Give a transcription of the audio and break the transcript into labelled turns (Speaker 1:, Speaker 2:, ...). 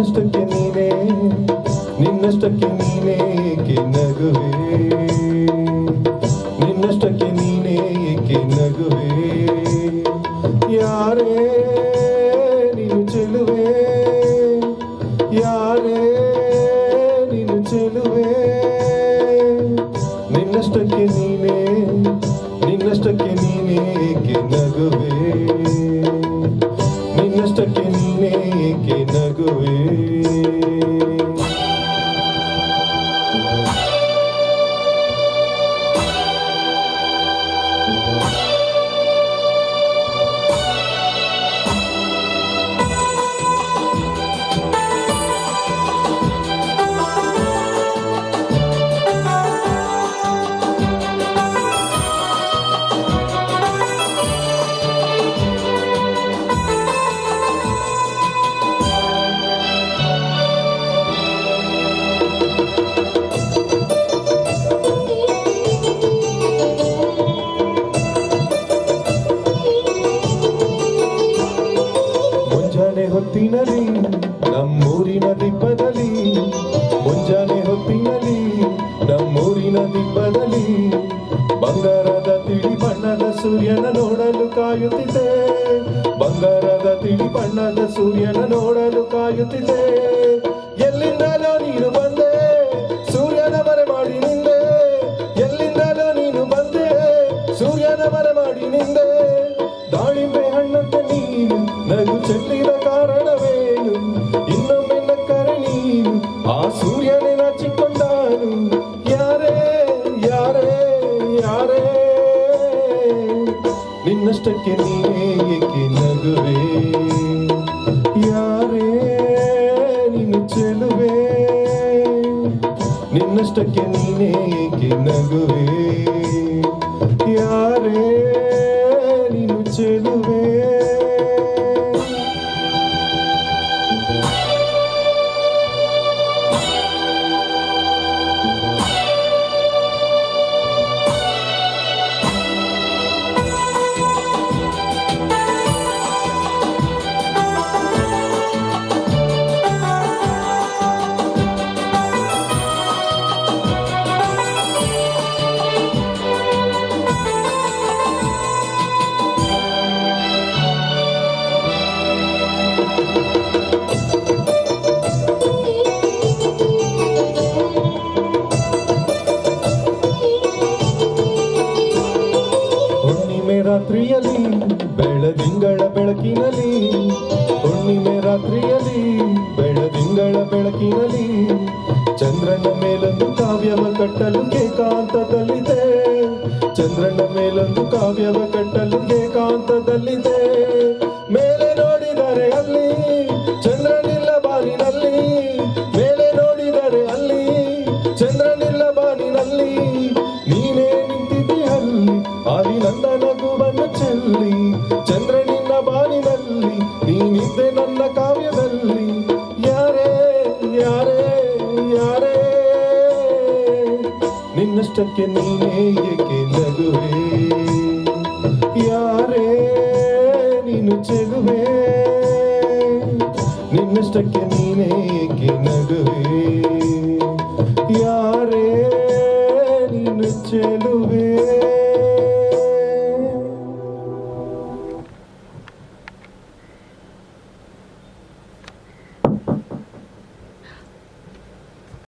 Speaker 1: ನಿನ್ನಷ್ಟಕ್ಕೆ ನೀನೇ ನಿನ್ನಷ್ಟಕ್ಕೆ ನೀನೇ ಏಕೆ ನಗುವೆ ನಿನ್ನಷ್ಟಕ್ಕೆ ನೀನೇ ಏಕೆ ನಗುವೆ ಯಾರೇ ನೀನು ಚೆಲುವೆ ಯಾರೇ ನೀನು ಚೆಲುವೆ ನಿನ್ನಷ್ಟಕ್ಕೆ ನೀನೇ ಹೊತ್ತಿನಲ್ಲಿ ನಮ್ಮೂರಿನ ದಿಬ್ಬದಲ್ಲಿ, ಮುಂಜಾನೆ ಹೊತ್ತಿನಲ್ಲಿ, ನಮ್ಮೂರಿನ ದಿಬ್ಬದಲ್ಲಿ, ಬಂಗಾರದ ತಿಳಿ ಬಣ್ಣದ ಸೂರ್ಯನ ನೋಡಲು ಕಾಯುತ್ತಿದೆ. ಬಂಗಾರದ ತಿಳಿ ಬಣ್ಣದ ಸೂರ್ಯನ ನೋಡಲು ಕಾಯುತ್ತಿದೆ. ಎಲ್ಲಿಂದಲೋ ನೀನು ಬಂದೆ? ನಿನ್ನಷ್ಟಕ್ಕೆ ನೀನೇ ಏಕೆ ನಗುವೆ? ಯಾರೇ ನೀನು ಚೆಲುವೆ? ನಿನ್ನಷ್ಟಕ್ಕೆ ನೀನೇ ಏಕೆ ನಗುವೆ? ಯಾರೇ ನೀನು ಚೆಲುವೆ? ರಾತ್ರಿಯಲ್ಲಿ ಬೆಳದಿಂಗಳ ಬೆಳಕಿನಲ್ಲಿ, ಹುಣ್ಣಿಮೆ ರಾತ್ರಿಯಲ್ಲಿ ಬೆಳದಿಂಗಳ ಬೆಳಕಿನಲ್ಲಿ, ಚಂದ್ರನ ಮೇಲೊಂದು ಕಾವ್ಯವ ಕಟ್ಟಲು ಏಕಾಂತದಲ್ಲಿದೆ. ಚಂದ್ರನ ಮೇಲೊಂದು ಕಾವ್ಯವ ಕಟ್ಟಲು ನನ್ನ ಕಾವ್ಯದಲ್ಲಿ ಯಾರೇ ಯಾರೇ ಯಾರೇ? ನಿನ್ನಷ್ಟಕ್ಕೆ ನೀನೇ ಏಕೆ ನಗುವೆ? ಯಾರೇ ನೀನು ಚೆಲುವೆ ನಿನ್ನಷ್ಟಕ್ಕೆ ನೀನೇ ಏಕೆ ನಗುವೆ?